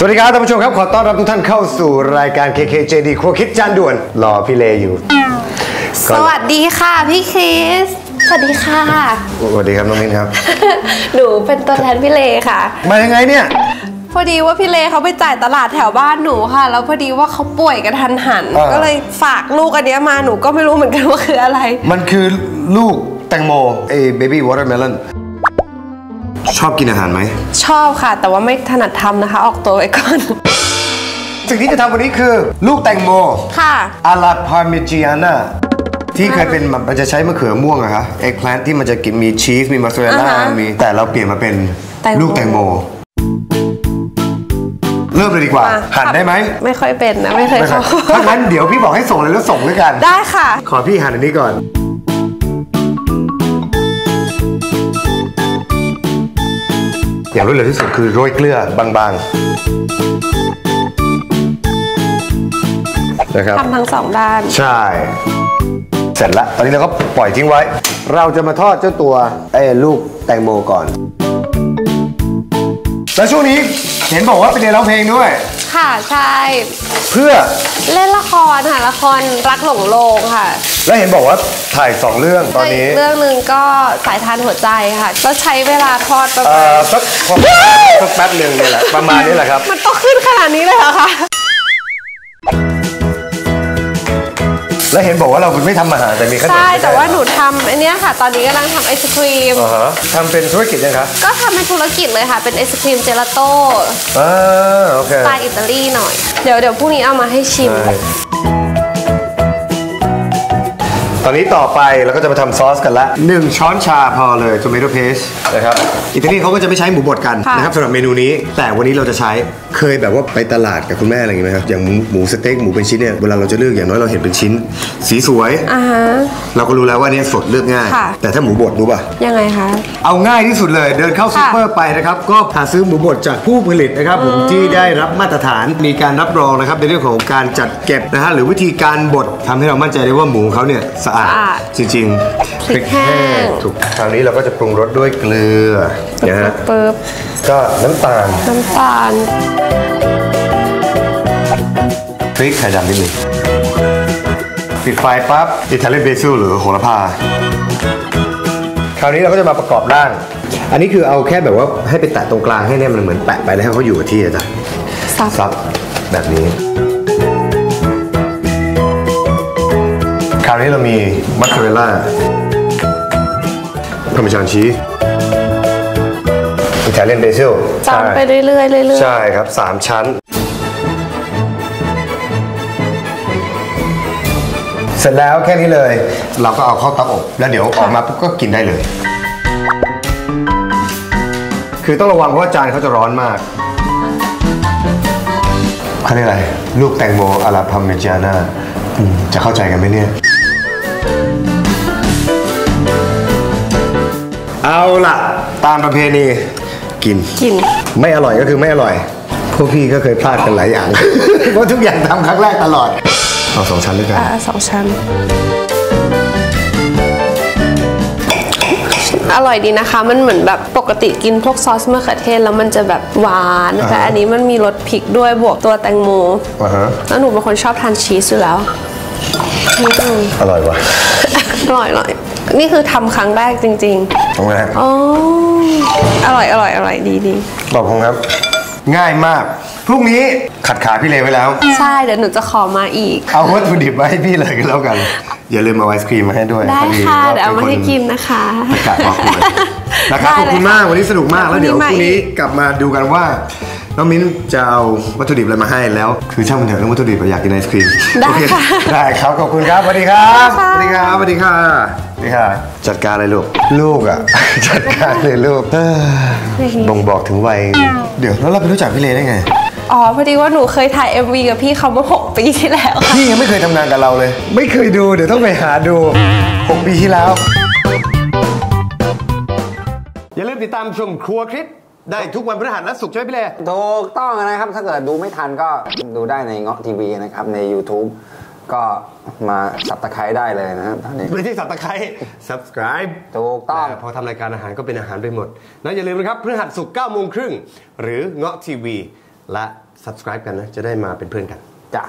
สวัสดีครับท่านผู้ชมครับ ขอต้อนรับทุกท่านเข้าสู่รายการ KKJD ครัวคิดจานด่วน รอพี่เลอยู่ สวัสดีค่ะพี่คริส สวัสดีค่ะ สวัสดีครับน้องมิ้นครับ หนูเป็นตัวแทนพี่เลค่ะ มายังไงเนี่ย พอดีว่าพี่เลเขาไปจ่ายตลาดแถวบ้านหนูค่ะ แล้วพอดีว่าเขาป่วยกระทันหัน อ่า ก็เลยฝากลูกอันเนี้ยมาหนูก็ไม่รู้เหมือนกันว่าคืออะไร มันคือลูกแตงโมเอเบบี้วอเตอร์เมลอน ชอบกินอาหารไหม ชอบค่ะ แต่ว่าไม่ถนัดทำนะคะ ออกตัวไว้ก่อน สิ่งที่จะทำวันนี้คือ ลูกแตงโมค่ะอาลาพาร์มิจิอาน่าที่เคยเป็นแบบมันจะใช้มะเขือม่วงอะคะเอ็กแพลนที่มันจะกินมีชีสมีมอสซาเรลล่าอ่าฮะมีแต่เราเปลี่ยนมาเป็นแตงโมลูกแตงโม เริ่มเลยดีกว่าอะหั่นได้ไหม ไม่ค่อยเป็นนะ ไม่เคยไม่ครัเข้าบถ้างั้นเดี๋ยวพี่บอกให้ส่งเลยแล้วส่งด้วยกัน ได้ค่ะ ขอพี่หั่นอันนี้ก่อน อย่างรวดเร็วที่สุดคือโรยเกลือบางๆนะครับทำทั้งสองด้าน ใช่ เสร็จแล้ว ตอนนี้เราก็ปล่อยทิ้งไว้ เราจะมาทอดเจ้าตัวไอ้ลูกแตงโมก่อน แล้วช่วงนี้เห็นบอกว่าไปเรียนร้องเพลงด้วย ค่ะ ใช่ เพื่อเล่นละครค่ะละครรักหลงโลงค่ะ แล้วเห็นบอกว่าถ่ายสองเรื่องตอนนี้อีกเรื่องหนึ่งก็สายทานหัวใจค่ะก็ใช้เวลาทอดประเอ่มาณอสักพอสักแป๊บหนึ่งนี่แหละประมาณนี้แหละครับ มันต้องขึ้นขนาดนี้เลยเหรอคะ แล้วเห็นบอกว่าเราไม่ทำอาหารแต่มีขนมใช่ไม่แต่ว่าเรอหนูทำอันเนี้ยค่ะ ตอนนี้กำลังทำไอศครีม อ่าฮะทำเป็นธุรกิจยังครับก็ทำเป็นธุรกิจเลยค่ะ เป็นไอศครีมเจลาโต้อ่าโอเค สไตล์อิตาลีหน่อย เดี๋ยวเดี๋ยวพรุ่งนี้เอามาให้ชิมใช่ ตอนนี้ต่อไปเราก็จะมาทำซอสกันละหนึ่งช้อนชาพอเลย tomato paste นะครับ อิตาลีเขาก็จะไม่ใช้หมูบดกันค่ะ นะครับสำหรับเมนูนี้ แต่วันนี้เราจะใช้ เคยแบบว่าไปตลาดกับคุณแม่อะไรอย่างเงี้ยไหมครับ อย่างหมูหมูสเต็กหมูเป็นชิ้นเนี่ย เวลาเราจะเลือกอย่างน้อยเราเห็นเป็นชิ้น สีสวย อ่าฮะ เราก็รู้แล้วว่าอันเนี้ยสดเลือกง่าย ค่ะ แต่ถ้าหมูบดรู้ป่ะ ยังไงคะ เอาง่ายที่สุดเลยเดินเข้าซูเปอร์ไปนะครับ ก็หาซื้อหมูบดจากผู้ผลิตนะครับผมที่ได้รับมาตรฐานมีการรับรองนะครับในเรื่องของการจัดเก็บนะฮะหรือวิธีการบดทำให้เรามั่นใจได้ว่าหมูของเขาเนี่ยสะอาดสะอาด จริงๆพริกแห้งถูกคราวนี้เราก็จะปรุงรสด้วยเกลือนะฮะปึ๊บก็น้ำตาลน้ำตาลพริกไทยดำนิดหนึงปิดไฟปั๊บอิตาเลียนเบซิลหรือโหระพาคราวนี้เราก็จะมาประกอบร่าง อันนี้คือเอาแค่แบบว่าให้ไปแตะตรงกลางให้เนี่ยมันเหมือนแปะไปแล้วให้เขาอยู่กับที่อะจ้ะซับซับแบบนี้ คราวนี้เรามีมัสคาเรลล่าพาร์เมซานชีสอิตาเลียนเบซิลจำไปเรื่อยๆเรื่อยๆ ใช่ครับสามชั้น เสร็จแล้วแค่นี้เลย เราก็เอาเข้าเตาอบ แล้วเดี๋ยวออกมาปุ๊บก็กินได้เลย คือต้องระวังเพราะว่าจานเขาจะร้อนมากเขาเรียกอะไร ลูกแตงโมอาราพาเมจาน่าอืมจะเข้าใจกันไหมเนี่ย เอาล่ะ ตามประเพณีกิน กิน ไม่อร่อยก็คือไม่อร่อย พวกพี่ก็เคยพลาดกันหลายอย่าง เพราะทุกอย่างทำครั้งแรกตลอด เอาสองชั้นด้วยกัน อ่าสองชั้น อร่อยดีนะคะ มันเหมือนแบบปกติกินพวกซอสมะเขือเทศแล้วมันจะแบบหวานแต่อ่าฮะอันนี้มันมีรสพริกด้วยบวกตัวแตงโมอ่าฮะ แล้วหนูเป็นคนชอบทานชีสอยู่แล้วอืมอร่อยว่ะ อร่อยอร่อย นี่คือทำครั้งแรกจริงตรงแรกๆอ๋ออร่อยอร่อยอร่อยดีดีบอกผมครับ ง่ายมาก พรุ่งนี้ขัดขาพี่เลไว้แล้ว ใช่เดี๋ยวหนูจะขอมาอีก เอาวัตถุดิบมาให้พี่เลยกันแล้วกัน อย่าลืมเอาไอศครีมมาให้ด้วยได้พอค่ะว่เดี๋ยวเอามาให้ป็คกินนะคะ ประกาศบอกคุณนะครับได้ขอบคุณเลยมากค่ะวันนี้สนุกมาก แล้วเดี๋ยวพพรุ่รุ่งงนี้นี้มาอีกกลับมาดูกันว่า น้องมิ้นจะเอาวัตถุดิบอะไรมาให้แล้ว คือช่างมันเถอะเรื่องวัตถุดิบเราอยากกินไอศครีมได้โอเคค่ะได้ครับขอบคุณครับสวัสดีครับสค่ะวัสดีครับสวัสดีค่ะสวัสดีค่ะ จัดการเลยลูกลูกอะ จัดการเลยลูกเอ้อบ่งบอกถึงวัยเดี๋ยวแล้วเราไปรู้จักพี่เลได้ไง อ๋อพอดีว่าหนูเคยถ่าย MV กับพี่เขาเมื่อ6ปีที่แล้วค่ะ พี่ยังไม่เคยทำงานกับเราเลย ไม่เคยดูเดี๋ยวต้องไปหาดู6ปีที่แล้ว อย่าลืมติดตามชมครัวคลิป ได้ทุกวันพฤหัสและศุกร์ใช่ไหมพี่เล่ถูกต้องนะครับถ้าเกิดดูไม่ทันก็ดูได้ในเงาะทีวีนะครับใน YouTube ก็มาสับตะไคร้ได้เลยนะครับตอนนี้ไม่ใช่สับตะไคร้ subscribe ถูกต้อง พอทำรายการอาหารก็เป็นอาหารไปหมดแล้วอย่าลืมนะครับพฤหัสศุกร์9โมงครึ่งหรือเงาะทีวีและ subscribe กันนะจะได้มาเป็นเพื่อนกันจ้ะ